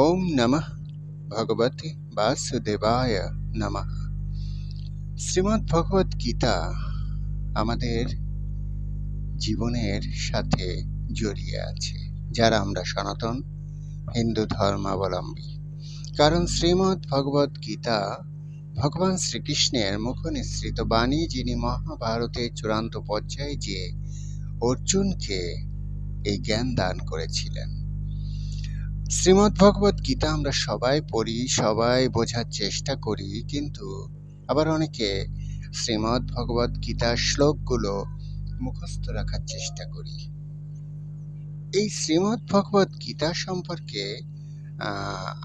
ওম নমঃ ভগবতে বাসুদেবায় নমঃ। শ্রীমদ্ ভগবত গীতা আমাদের জীবনের সাথে জড়িয়ে আছে, যারা আমরা সনাতন, হিন্দু ধর্মাবলম্বী। কারণ শ্রীমদ্ ভগবত গীতা ভগবান শ্রীকৃষ্ণের মুখ নিঃসৃত বাণী, যিনি মহাভারতের চূড়ান্ত পর্যায়ে যে অর্জুনকে এই জ্ঞান দান করেছিলেন। শ্রীমদ্ ভগবত গীতা আমরা সবাই পড়ি, সবাই বোঝার চেষ্টা করি, কিন্তু আবার অনেকে শ্রীমদ্ ভগবত গীতার শ্লোকগুলো মুখস্থ রাখার চেষ্টা করি। এই শ্রীমদ্ ভগবত গীতা সম্পর্কে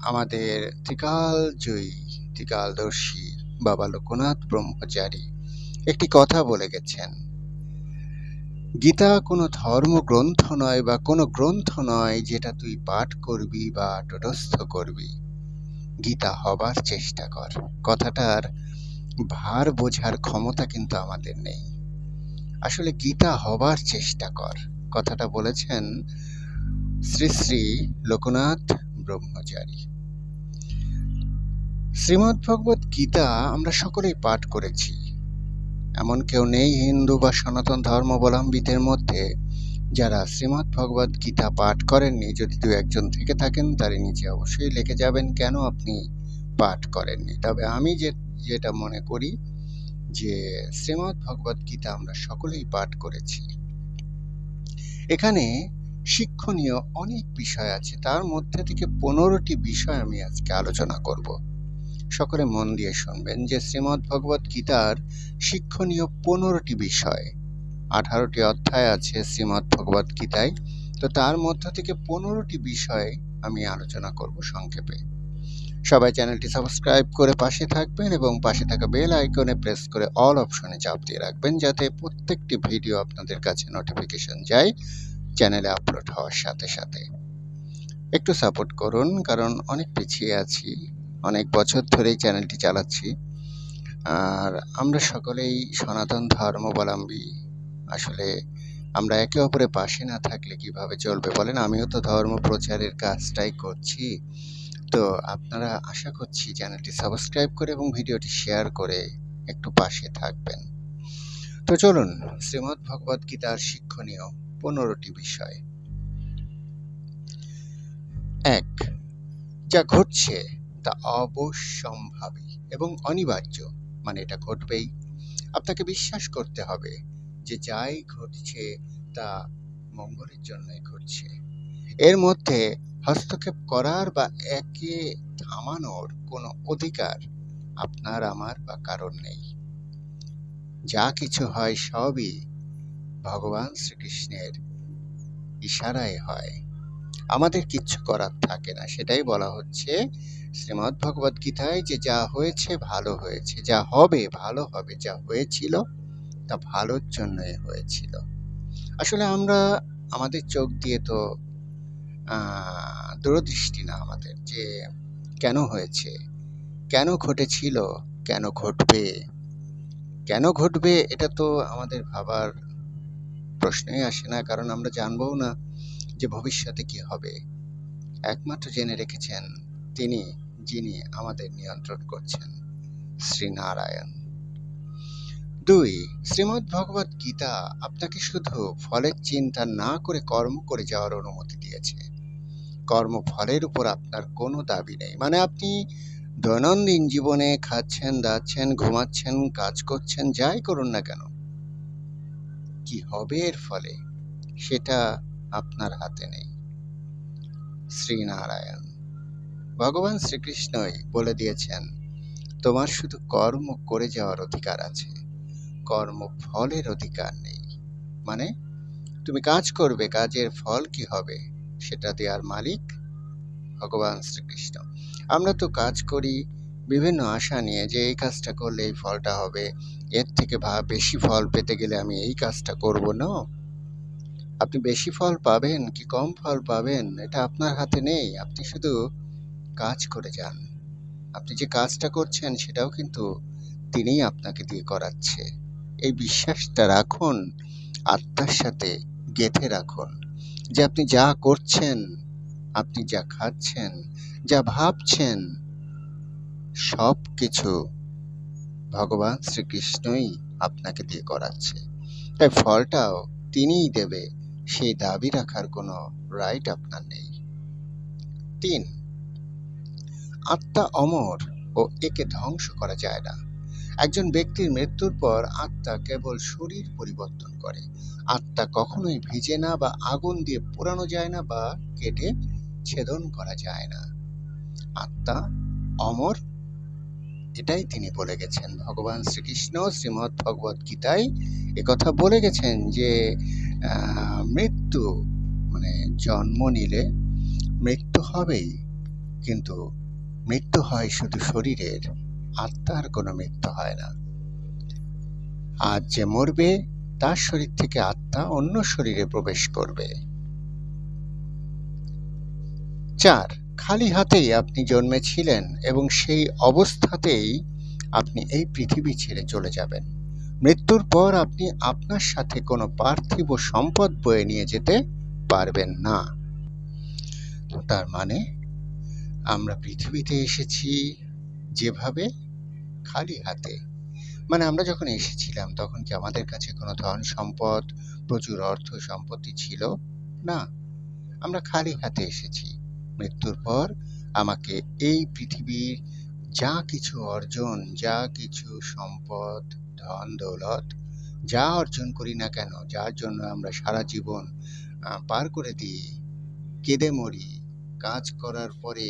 আমাদের ত্রিকালজয়ী, ত্রিকালদর্শী বাবা লোকনাথ ব্রহ্মচারী একটি কথা বলে গেছেন। গীতা কোনো ধর্মগ্রন্থ নয় বা কোনো গ্রন্থ নয় যেটা তুই পাঠ করবি বা তটস্থ করবি। গীতা হবার চেষ্টা কর। কথাটার ভার বোঝার ক্ষমতা কিন্তু আমাদের নেই। আসলে গীতা হবার চেষ্টা কর। কথাটা বলেছেন শ্রী শ্রী লোকনাথ ব্রহ্মচারী। শ্রীমদ্ ভগবত গীতা আমরা সকলেই পাঠ করেছি। এমন কেউ নেই হিন্দু বা সনাতন ধর্মাবলম্বীদের মধ্যে যারা শ্রীমদ্ ভগবত গীতা পাঠ করেননি। যদি দু একজন থেকে থাকেন, তার নিচে অবশ্যই লিখে যাবেন, কেন আপনি পাঠ করেননি? তবে আমি যে, যেটা মনে করি যে শ্রীমদ্ ভগবত গীতা আমরা সকলেই পাঠ করেছি। এখানে শিক্ষণীয় অনেক বিষয় আছে। তার মধ্যে থেকে পনেরোটি বিষয় আমি আজকে আলোচনা করব। সকলে মন দিয়ে শুনবেন যে শ্রীমদ্ ভগবত গীতার শিক্ষণীয় পনেরোটি বিষয়। আঠারোটি অধ্যায় আছে শ্রীমদ্ ভগবত গীতায়। তো তার মধ্য থেকে পনেরোটি বিষয় আমি আলোচনা করব সংক্ষেপে। সবাই চ্যানেলটি সাবস্ক্রাইব করে পাশে থাকবেন এবং পাশে থাকা বেল আইকনে প্রেস করে অল অপশনে চাপ দিয়ে রাখবেন যাতে প্রত্যেকটি ভিডিও আপনাদের কাছে নোটিফিকেশন যায় চ্যানেলে আপলোড হওয়ার সাথে সাথে। একটু সাপোর্ট করুন, কারণ অনেক পিছিয়ে আছি। অনেক বছর ধরেই চ্যানেলটি চালাচ্ছি। আর আমরা সকলেই সনাতন ধর্মাবলম্বী। আসলে আমরা একে অপরের পাশে না থাকলে কীভাবে চলবে বলেন? আমিও তো ধর্ম প্রচারের কাজটাই করছি। তো আপনারা আশা করছি চ্যানেলটি সাবস্ক্রাইব করে এবং ভিডিওটি শেয়ার করে একটু পাশে থাকবেন। তো চলুন, শ্রীমদ্ ভগবদ গীতার শিক্ষণীয় পনেরোটি বিষয়। এক, যা ঘটছে তা অবশ্যম্ভাবী এবং অনিবার্য মানে এটা ঘটবেই। আপনাকে বিশ্বাস করতে হবে যে যাই ঘটছে তা মঙ্গলের জন্যই ঘটছে। এর মধ্যে হস্তক্ষেপ করার বা একে থামানোর কোনো অধিকার আপনার, আমার বা কারণ নেই। যা কিছু হয় সবই ভগবান শ্রীকৃষ্ণের ইশারায় হয়। আমাদের কিচ্ছু করার থাকে না। সেটাই বলা হচ্ছে শ্রীমদ্ ভগবত গীতায় যে যা হয়েছে ভালো হয়েছে। যা হবে ভালো হবে, যা হয়েছিল তা ভালোর জন্যই হয়েছিল। আসলে আমরা, আমাদের চোখ দিয়ে তো দূরদৃষ্টি না আমাদের যে কেন হয়েছে, কেন ঘটেছিল, কেন ঘটবে কেন ঘটবে এটা তো আমাদের ভাবার প্রশ্নই আসে না, কারণ আমরা জানবও না। যে ভবিষ্যতে কি হবে। একমাত্র জেনে রেখেছেন তিনি যিনি আমাদের নিয়ন্ত্রণ করছেন শ্রীনারায়ণ দুই, শ্রীমদ্ ভগবত গীতা আপনাকে শুধু ফলের চিন্তা না করে কর্ম করে যাওয়ার অনুমতি দিয়েছে। কর্মফলের উপর আপনার কোনো দাবি নেই। মানে আপনি দৈনন্দিন জীবনে খাচ্ছেন, দাচ্ছেন, ঘুমাচ্ছেন, কাজ করছেন, যাই করুন না কেন? কি হবে এর ফলে? সেটা আপনার হাতে নেই। শ্রীনারায়ণ, ভগবান শ্রীকৃষ্ণই বলে দিয়েছেন, তোমার শুধু কর্ম করে যাওয়ার অধিকার আছে, কর্ম ফলের অধিকার নেই। মানে তুমি কাজ করবে, কাজের ফল কি হবে সেটা দেওয়ার মালিক ভগবান শ্রীকৃষ্ণ। আমরা তো কাজ করি, বিভিন্ন আশা নিয়ে যে এই কাজটা করলে এই ফলটা হবে, এর থেকে ভা- বেশি ফল পেতে গেলে আমি এই কাজটা করব, না? আপনি বেশি ফল পাবেন কি কম ফল পাবেন, এটা আপনার হাতে নেই। আপনি শুধু কাজ করে যান। আপনি যে কাজটা করছেন, সেটাও কিন্তু তিনিই আপনাকে দিয়ে করাচ্ছে। এই বিশ্বাসটা রাখুন, আত্মার সাথে গেঁথে রাখুন যে আপনি যা করছেন, আপনি যা খাচ্ছেন, যা ভাবছেন সব কিছু ভগবান শ্রীকৃষ্ণই আপনাকে দিয়ে করাচ্ছে। তাই ফলটাও তিনিই দেবে। সেই দাবি রাখার কোনো রাইট আপনার নেই। তিন, আত্মা অমর ও একে ধ্বংস করা যায় না। একজন ব্যক্তির মৃত্যুর পর আত্মা কেবল শরীর পরিবর্তন করে। আত্মা কখনোই ভিজে না বা আগুন দিয়ে পোড়ানো যায় না বা কেটে ছেদন করা যায় না। আত্মা অমর, এটাই তিনি বলে গেছেন। ভগবান শ্রীকৃষ্ণ শ্রীমৎ ভগবত গীতায় একথা বলে গেছেন যে মৃত্যু মানে জন্ম নিলে মৃত্যু হবেই, কিন্তু মৃত্যু হয় শুধু শরীরের, আত্মার কোনো মৃত্যু হয় না। আর যে মরবে, তার শরীর থেকে আত্মা অন্য শরীরে প্রবেশ করবে। চার, খালি হাতেই আপনি জন্মেছিলেন এবং সেই অবস্থাতেই আপনি এই পৃথিবী ছেড়ে চলে যাবেন। মৃত্যুর পর আপনি আপনার সাথে কোনো পার্থিব সম্পদ বয়ে নিয়ে যেতে পারবেন না। তার মানে আমরা পৃথিবীতে এসেছি যেভাবে খালি হাতে। মানে আমরা যখন এসেছিলাম, তখন কি আমাদের কাছে কোনো ধন সম্পদ, প্রচুর অর্থ সম্পত্তি ছিল? না। আমরা খালি হাতে এসেছি। মৃত্যুর পর আমাকে এই পৃথিবীর যা কিছু অর্জন, যা কিছু সম্পদ ধন দৌলত যা অর্জন করি না কেন, যার জন্য আমরা সারা জীবন পার করে দিই, কেঁদে মরি, কাজ করার পরে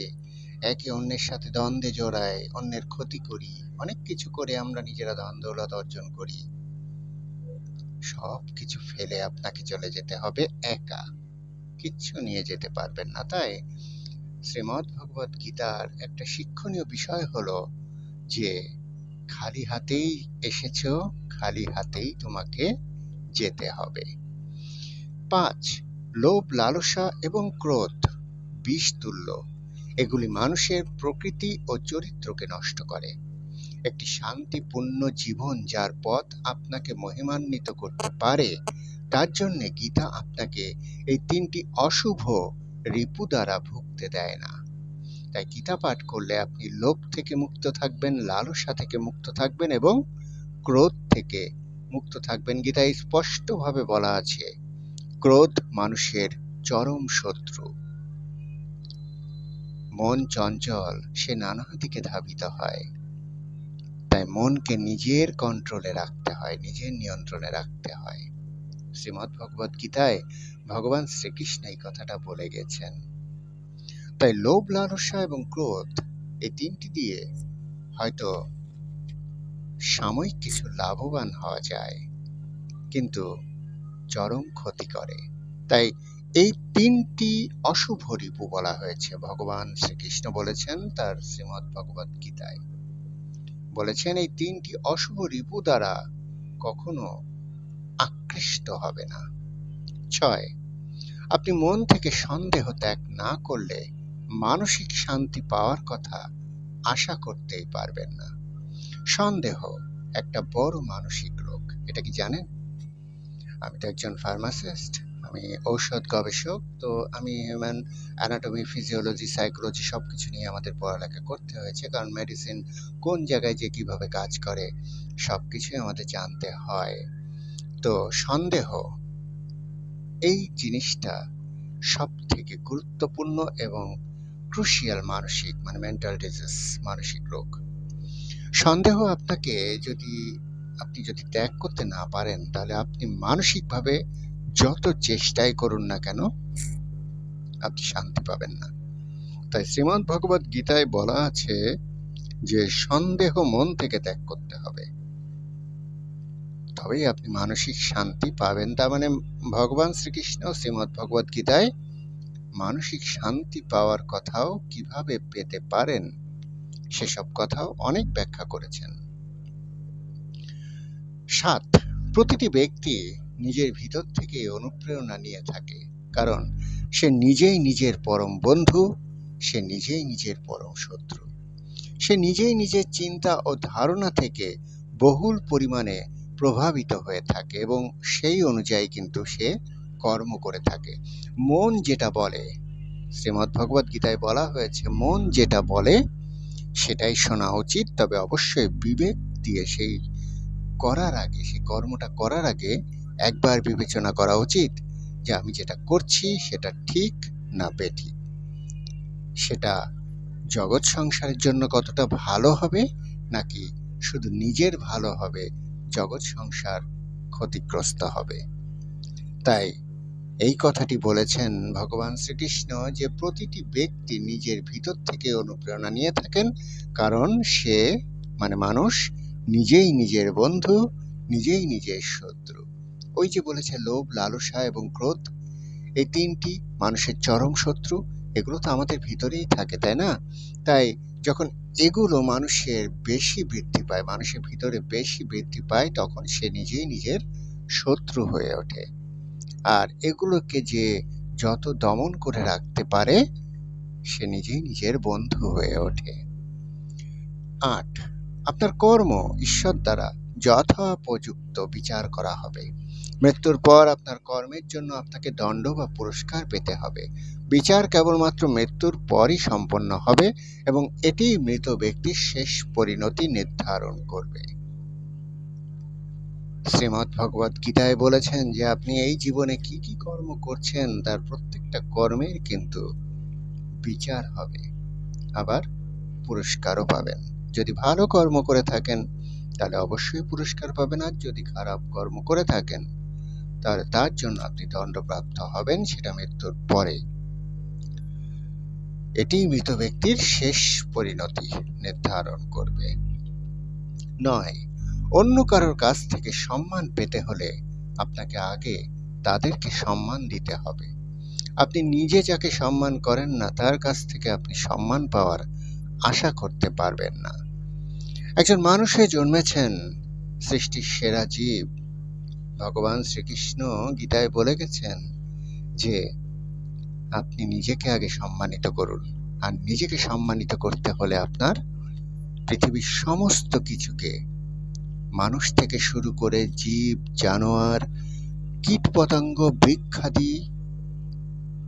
একে অন্যের সাথে দ্বন্দ্বে জড়াই, অন্যের ক্ষতি করি, অনেক কিছু করে আমরা নিজেরা ধন দৌলত অর্জন করি। সব কিছু ফেলে আপনাকে চলে যেতে হবে একা, কিচ্ছু নিয়ে যেতে পারবেন না, তাই শ্রীমদ্ ভগবত গীতার একটা শিক্ষণীয় বিষয় হলো যে খালি হাতেই এসেছ, খালি হাতেই তোমাকে যেতে হবে। পাঁচ, লোভ, লালসা এবং ক্রোধ, বিষ, তুল্য, এগুলি মানুষের প্রকৃতি ও চরিত্রকে নষ্ট করে। একটি শান্তিপূর্ণ জীবন যার পথ আপনাকে মহিমান্বিত করতে পারে, তার জন্য গীতা আপনাকে এই তিনটি অশুভ রিপু দ্বারা ভুগতে দেয় না। তাই গীতা পাঠ করলে আপনি লোভ থেকে মুক্ত থাকবেন, লালসা থেকে মুক্ত থাকবেন এবং ক্রোধ থেকে মুক্ত থাকবেন। গীতায় স্পষ্টভাবে বলা আছে, ক্রোধ মানুষের চরম শত্রু। মন চঞ্চল, সে নানা দিকে ধাবিত হয়। তাই মনকে নিজের কন্ট্রোলে রাখতে হয়, নিজের নিয়ন্ত্রণে রাখতে হয়। শ্রীমদ্ ভগবত গীতায় ভগবান শ্রীকৃষ্ণ এই কথাটা বলে গেছেন। তাই লোভ, লালসা এবং ক্রোধ এই তিনটি দিয়ে হয়তো সাময়িক কিছু লাভবান হওয়া যায়, কিন্তু চরম ক্ষতি করে। তাই এই তিনটি অশুভ রিপু বলা হয়েছে। ভগবান শ্রীকৃষ্ণ বলেছেন, তার শ্রীমদ্ ভগবত গীতায়। বলেছেন, এই তিনটি অশুভ রিপু দ্বারা কখনো আকৃষ্ট হবে না। ছয়, আপনি মন থেকে সন্দেহ ত্যাগ না করলে মানসিক শান্তি পাওয়ার কথা আশা করতেই পারবেন না। সন্দেহ একটা বড় মানসিক রোগ, এটা কি জানেন? আমি তো একজন ফার্মাসিস্ট, আমি ঔষধ গবেষক, তো আমি হিউম্যান অ্যানাটমি ফিজিওলজি সাইকোলজি সব কিছু নিয়ে আমাদের পড়ালেখা করতে হয়েছে, কারণ মেডিসিন কোন জায়গায় যে কীভাবে কাজ করে সব কিছুই আমাদের জানতে হয়। তো সন্দেহ, এই জিনিসটা সব থেকে গুরুত্বপূর্ণ এবং ক্রুশিয়াল মানসিক মানে মেন্টাল ডিজিজ মানসিক রোগ। সন্দেহ আপনাকে যদি আপনি যদি ত্যাগ করতে না পারেন, তাহলে আপনি মানসিকভাবে যত চেষ্টাই করুন না কেন, আপনি শান্তি পাবেন না। তাই শ্রীমদ্ ভগবত গীতায় বলা আছে যে, সন্দেহ মন থেকে ত্যাগ করতে হবে। তবেই আপনি মানসিক শান্তি পাবেন। তার মানে ভগবান শ্রীকৃষ্ণ শ্রীমদ্ ভগবত গীতায় মানসিক শান্তি পাওয়ার কথাও কীভাবে পেতে পারেন, সেসব কথাও অনেক ব্যাখ্যা করেছেন। সাত, প্রতিটি ব্যক্তি নিজের ভিতর থেকে অনুপ্রেরণা নিয়ে থাকে, কারণ সে নিজেই নিজের পরম বন্ধু, সে নিজেই নিজের পরম শত্রু। সে নিজেই নিজের চিন্তা ও ধারণা থেকে বহুল পরিমাণে প্রভাবিত হয়ে থাকে এবং সেই অনুযায়ী কিন্তু সে কর্ম করে থাকে। মন যেটা বলে শ্রীমদ্ ভগবত গীতায় বলা হয়েছে, মন যেটা বলে, সেটাই শোনা উচিত। তবে অবশ্যই বিবেক দিয়ে সেই করার আগে, সেই কর্মটা করার আগে একবার বিবেচনা করা উচিত যে আমি যেটা করছি সেটা ঠিক না বেঠিক। সেটা জগৎ সংসারের জন্য কতটা ভালো হবে, নাকি শুধু নিজের ভালো হবে, জগৎ সংসার ক্ষতিগ্রস্ত হবে? তাই এই কথাটি বলেছেন ভগবান শ্রীকৃষ্ণ যে প্রতিটি ব্যক্তি নিজের ভিতর থেকে অনুপ্রেরণা নিয়ে থাকেন, কারণ সে মানে মানুষ নিজেই নিজের বন্ধু, নিজেই নিজের শত্রু। ওই যে বলেছে লোভ, লালসা এবং ক্রোধ, এই তিনটি মানুষের চরম শত্রু, এগুলো তো আমাদের ভিতরেই থাকে, তাই না? তাই যখন এগুলো মানুষের বেশি বৃদ্ধি পায়, মানুষের ভিতরে বেশি বৃদ্ধি পায়, তখন সে নিজেই নিজের শত্রু হয়ে ওঠে। আর এগুলোকে যে যত দমন করে রাখতে পারে, সে নিজেই নিজের বন্ধু হয়ে ওঠে। আট, আপনার কর্ম ঈশ্বর দ্বারা যথোপযুক্ত বিচার করা হবে। মৃত্যুর পর আপনার কর্মের জন্য আপনাকে দণ্ড বা পুরস্কার পেতে হবে। বিচার কেবলমাত্র মৃত্যুর পরই সম্পন্ন হবে এবং এটি মৃত ব্যক্তির শেষ পরিণতি নির্ধারণ করবে। শ্রীমৎ ভগবত গীতায় বলেছেন যে আপনি এই জীবনে কি কি কর্ম করছেন, তার প্রত্যেকটা কর্মের কিন্তু বিচার হবে। আবার পুরস্কারও পাবেন। যদি ভালো কর্ম করে থাকেন, তাহলে অবশ্যই পুরস্কার পাবেন। আর যদি খারাপ কর্ম করে থাকেন, তাহলে তার জন্য আপনি দণ্ডপ্রাপ্ত হবেন, সেটা মৃত্যুর পরে। এটি মৃত ব্যক্তির শেষ পরিণতি নির্ধারণ করবে। নয় অন্য কারোর কাছ থেকে সম্মান পেতে হলে আপনাকে আগে তাদেরকে সম্মান দিতে হবে। আপনি নিজে যাকে সম্মান করেন না, তার কাছ থেকে আপনি সম্মান পাওয়ার আশা করতে পারবেন না। একজন মানুষে জন্মেছেন সৃষ্টির সেরা জীব। ভগবান শ্রীকৃষ্ণ গীতায় বলে গেছেন যে, আপনি নিজেকে আগে সম্মানিত করুন। আর নিজেকে সম্মানিত করতে হলে আপনার পৃথিবীর সমস্ত কিছুকে মানুষ থেকে শুরু করে জীব, জানোয়ার কীট পতঙ্গ বৃক্ষাদি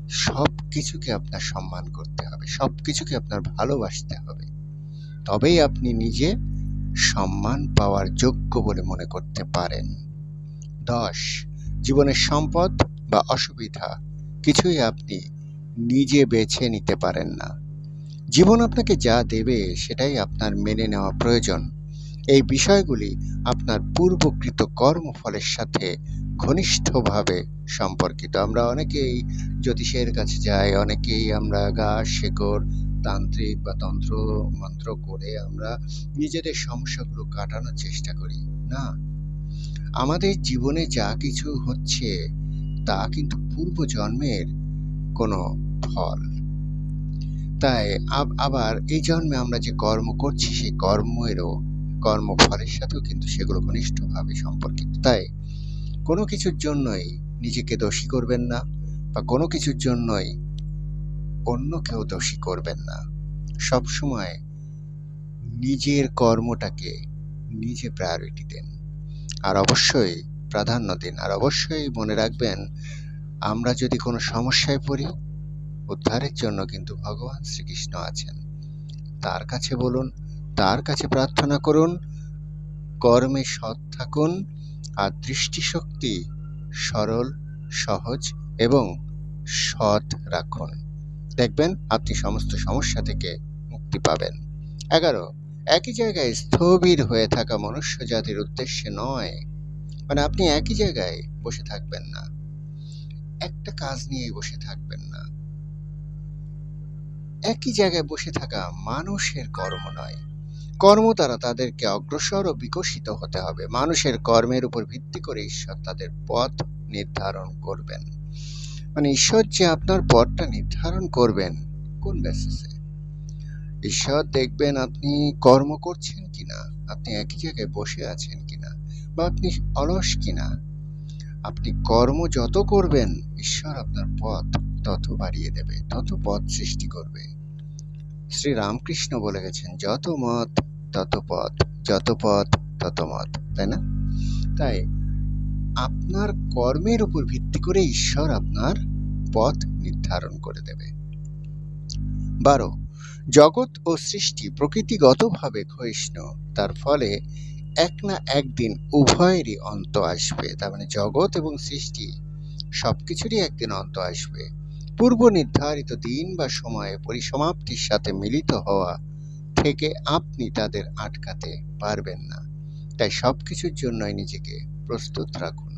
সব কিছুকে আপনার সম্মান করতে হবে সব কিছুকে আপনার ভালোবাসতে হবে। তবেই আপনি নিজে সম্মান পাওয়ার যোগ্য বলে মনে করতে পারেন। দশ, জীবনের সম্পদ বা অসুবিধা কিছুই আপনি নিজে বেছে নিতে পারেন না। জীবন আপনাকে যা দেবে সেটাই আপনার মেনে নেওয়া প্রয়োজন। এই বিষয়গুলি আপনার পূর্বকৃত কর্মফলের সাথে ঘনিষ্ঠভাবে সম্পর্কিত। আমরা অনেকেই জ্যোতিষের কাছে যাই, অনেকেই আমরা গা, শেকড়, তান্ত্রিক বা তন্ত্র, মন্ত্র করে আমরা নিজেদের সমস্যাগুলো কাটানোর চেষ্টা করি। না, আমাদের জীবনে যা কিছু হচ্ছে তা কিন্তু পূর্ব জন্মের কোনো ফল। তাই আবার এই জন্মে আমরা যে কর্ম করছি, সেই কর্মেরও কর্মফলের সাথেও কিন্তু সেগুলো ঘনিষ্ঠভাবে সম্পর্কিত। তাই কোনো কিছুর জন্যই নিজেকে দোষী করবেন না বা কোনো কিছুর জন্যই অন্য কেউ দোষী করবেন না। সবসময় নিজের কর্মটাকে নিজে প্রায়োরিটি দেন। আর অবশ্যই প্রাধান্য দিন। আর অবশ্যই মনে রাখবেন, আমরা যদি কোনো সমস্যায় পড়ি, উদ্ধারের জন্য কিন্তু ভগবান শ্রীকৃষ্ণ আছেন। তার কাছে বলুন তার কাছে প্রার্থনা করুন, কর্মে সৎ থাকুন আর দৃষ্টিশক্তি সরল, সহজ এবং সৎ রাখুন। দেখবেন আপনি সমস্ত সমস্যা থেকে মুক্তি পাবেন। এগারো, একই জায়গায় স্থবির হয়ে থাকা মনুষ্য জাতির উদ্দেশ্যে নয় মানে আপনি একই জায়গায় বসে থাকবেন না। একটা কাজ নিয়েই বসে থাকবেন না। একই জায়গায় বসে থাকা মানুষের কর্ম নয় কর্ম দ্বারা তাদেরকে অগ্রসর ও বিকশিত হতে হবে। মানুষের কর্মের উপর ভিত্তি করে ঈশ্বর তাদের পথ নির্ধারণ করবেন। মানে ঈশ্বর যে আপনার পথটা নির্ধারণ করবেন, কোন বেসিসে ঈশ্বর দেখবেন আপনি কর্ম করছেন কিনা, আপনি একই জায়গায় বসে আছেন কিনা, বা আপনি অলস কিনা, আপনি কর্ম যত করবেন, ঈশ্বর আপনার পথ তত বাড়িয়ে দেবে, তত পথ সৃষ্টি করবে। শ্রী রামকৃষ্ণ বলে গেছেন যত মত তত পথ যত পথ তত মত তাই না? তাই আপনার কর্মের উপর ভিত্তি করে ঈশ্বর আপনার পথ নির্ধারণ করে দেবে। বারো, জগৎ ও সৃষ্টি প্রকৃতিগতভাবে ক্ষয়িষ্ণু। তার ফলে এক না একদিন উভয়েরই অন্ত আসবে। তার মানে জগৎ এবং সৃষ্টি সবকিছুরই একদিন অন্ত আসবে। পূর্ব নির্ধারিত দিন বা সময়ে পরিসমাপ্তির সাথে মিলিত হওয়া থেকে আপনি তাদের আটকাতে পারবেন না। তাই সবকিছুর জন্যই নিজেকে প্রস্তুত রাখুন।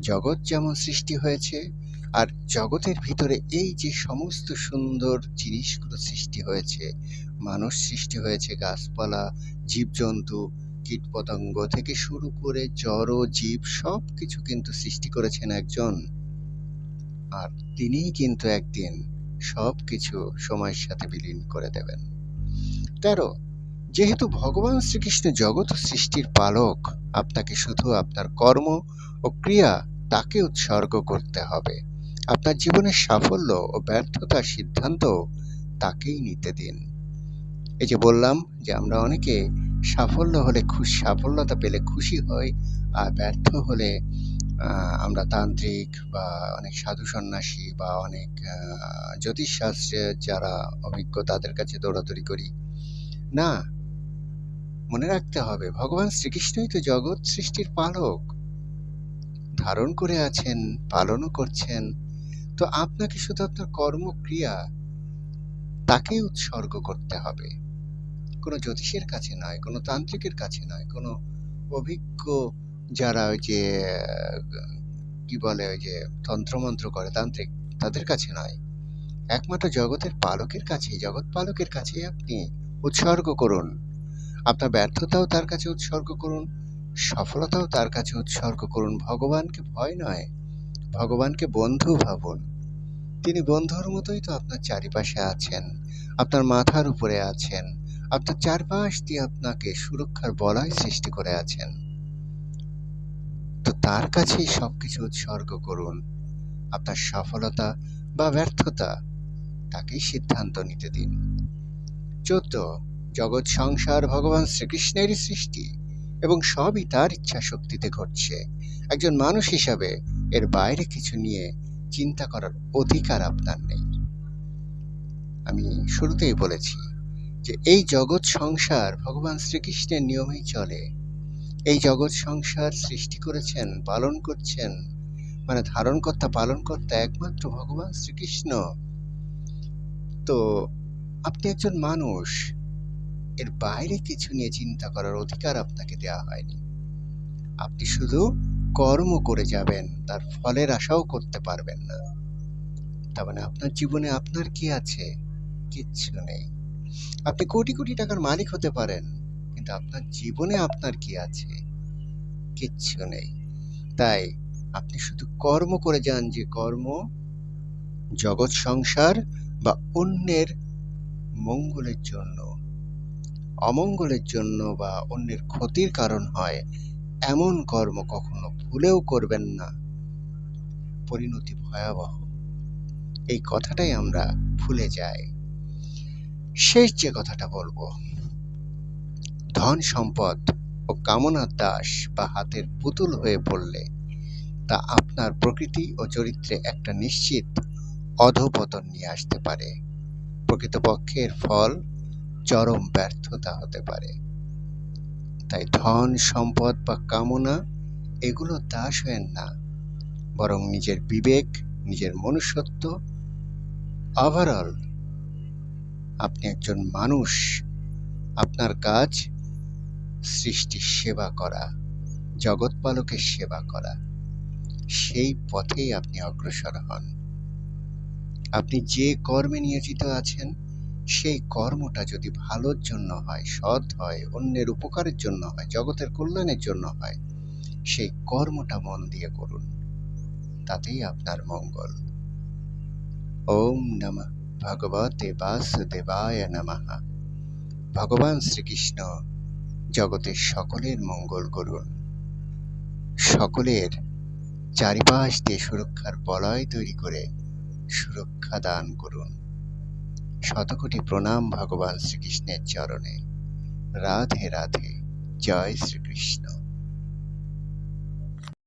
জগৎ যেমন সৃষ্টি হয়েছে, আর জগতের ভিতরে এই যে সমস্ত সুন্দর জিনিসগুলো সৃষ্টি হয়েছে, মানুষ সৃষ্টি হয়েছে গাছপালা, জীবজন্তু, কীটপতঙ্গ থেকে শুরু করে জড়, জীব সব কিছু কিন্তু সৃষ্টি করেছেন একজন। আর তিনিই কিন্তু একদিন সব কিছু সময়ের সাথে বিলীন করে দেবেন। তেরো যেহেতু ভগবান শ্রীকৃষ্ণ জগৎ সৃষ্টির পালক আপনাকে শুধু আপনার কর্ম ও ক্রিয়া তাকে উৎসর্গ করতে হবে। আপনার জীবনের সাফল্য ও ব্যর্থতার সিদ্ধান্ত তাকেই নিতে দিন। এই যে বললাম যে আমরা অনেকে সাফল্য হলে খুশি সাফল্যতা পেলে খুশি হই আর ব্যর্থ হলে আমরা তান্ত্রিক বা অনেক সাধু সন্ন্যাসী বা অনেক আহ, জ্যোতিষশাস্ত্রে যারা অভিজ্ঞ তাদের কাছে দৌড়াদৌড়ি করি। না, মনে রাখতে হবে, ভগবান শ্রীকৃষ্ণই তো জগৎ সৃষ্টির পালক। ধারণ করে আছেন, পালনও করছেন। তো আপনাকে শুধু আপনার কর্মক্রিয়া, তাকেই উৎসর্গ করতে হবে। কোনো জ্যোতিষের কাছে নয়, কোনো তান্ত্রিকের কাছে নয়, কোনো অভিজ্ঞ যারা ওই যে, কি বলে ওই যে, তন্ত্রমন্ত্র করে, তান্ত্রিক, তাদের কাছে নয়। একমাত্র জগতের পালকের কাছে জগৎ পালকের কাছে আপনি উৎসর্গ করুন। আপনার ব্যর্থতাও তার কাছে উৎসর্গ করুন, সফলতাও তার কাছে উৎসর্গ করুন। ভগবানকে ভয় নয়, ভগবানকে বন্ধু ভাবুন। তিনি বন্ধুর মতোই তো আপনার চারিপাশে আছেন, আপনার মাথার উপরে আছেন, আপনার চারপাশ দিয়ে আপনাকে সুরক্ষার বলয় সৃষ্টি করে আছেন। তো তার কাছেই সবকিছু উৎসর্গ করুন। আপনার সফলতা বা ব্যর্থতা, তাকেই সিদ্ধান্ত নিতে দিন। চোদ্দ জগৎ সংসার ভগবান শ্রীকৃষ্ণেরই সৃষ্টি এবং সবই তার ইচ্ছা শক্তিতে ঘটছে। একজন মানুষ হিসাবে এর বাইরে কিছু নিয়ে চিন্তা করার অধিকার আপনার নেই। আমি শুরুতেই বলেছি যে এই জগৎ সংসার ভগবান শ্রীকৃষ্ণের নিয়মেই চলে। এই জগৎ সংসার সৃষ্টি করেছেন, পালন করছেন মানে ধারণকর্তা, পালনকর্তা একমাত্র ভগবান শ্রীকৃষ্ণ। তো আপনি একজন মানুষ। এর বাইরে কিছু নিয়ে চিন্তা করার অধিকার আপনাকে দেওয়া হয়নি। আপনি শুধু কর্ম করে যাবেন, তার ফলের আশাও করতে পারবেন না। তার মানে আপনার জীবনে আপনার কি আছে? কিচ্ছু নেই। আপনি কোটি কোটি টাকার মালিক হতে পারেন, কিন্তু আপনার জীবনে আপনার কি আছে? কিচ্ছু নেই। তাই আপনি শুধু কর্ম করে যান যে কর্ম, জগৎ সংসার বা অন্যের মঙ্গলের জন্য। অমঙ্গলের জন্য বা অন্যের ক্ষতির কারণ হয় এমন কর্ম কখনো ভুলেও করবেন না। পরিণতি ভয়াবহ। এই কথাটাই আমরা ভুলে যাই। শেষ যে কথাটা বলব, ধন সম্পদ ও কামনার দাস বা হাতের পুতুল হয়ে পড়লে তা আপনার প্রকৃতি ও চরিত্রে একটা নিশ্চিত অধপতন নিয়ে আসতে পারে। প্রকৃতপক্ষের ফল চরম ব্যর্থতা হতে পারে। তাই ধন, সম্পদ বা কামনা, এগুলো দাস হয়েন না। বরং নিজের বিবেক, নিজের মনুষ্যত্ব ওভারঅল আপনি একজন মানুষ, আপনার কাজ সৃষ্টির সেবা করা জগৎপালকের সেবা করা। সেই পথেই আপনি অগ্রসর হন। আপনি যে কর্মে নিয়োজিত আছেন, সেই কর্মটা যদি ভালোর জন্য হয়, সৎ হয়, অন্যের উপকারের জন্য হয়, জগতের কল্যাণের জন্য হয়, সেই কর্মটা মন দিয়ে করুন। তাতেই আপনার মঙ্গল। ওম নমঃ ভগবতে বাসুদেবায় নমঃ। ভগবান শ্রীকৃষ্ণ জগতের সকলের মঙ্গল করুন। সকলের চারিপাশ দিয়ে সুরক্ষার বলয় তৈরি করে সুরক্ষা দান করুন। শতকোটি প্রণাম ভগবান শ্রীকৃষ্ণের চরণে। রাধে রাধে। জয় শ্রীকৃষ্ণ।